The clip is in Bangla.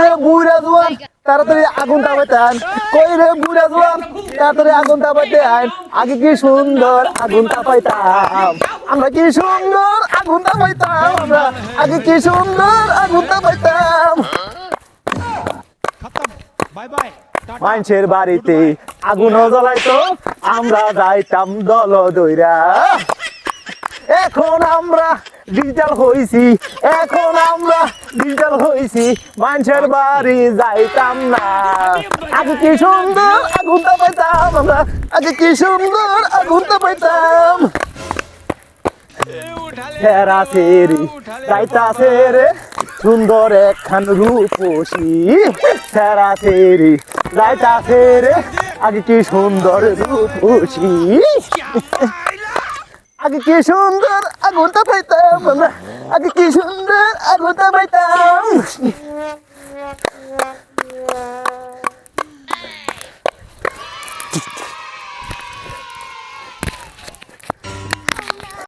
রে বুড়া জোয়ান তাড়াতাড়ি আগুন তাপাইতে আন কই রে বুড়া জোয়ান তাড়াতাড়ি আগুন তাপাইতে আন আগে কি সুন্দর আগুন তাপাইতাম আমরা কি সুন্দর আগুন তাপাইতাম আমরা আগে কি সুন্দর আগুন তাপাইতাম মানুষের বাড়িতে আগুন জ্বলাইতো আমরা যাইতাম দল দইরা। এখন আমরা ডিজিটাল হইছি এখন আমরা হইছি মানুষের বাড়ি যাইতাম না। আগে কি সুন্দর আগুনটা পাইতাম আমরা। আগে কি সুন্দর আগুনটা পাইতাম সেরা সেরি যাইতাছে রে সুন্দর একখান রূপসী। সেরা সেরি যাইতাছে রে আগে কি সুন্দর রূপসী। আগে কি সুন্দর আগুনটা পাইতাম আমরা। আগে কি সুন্দর আর হতাম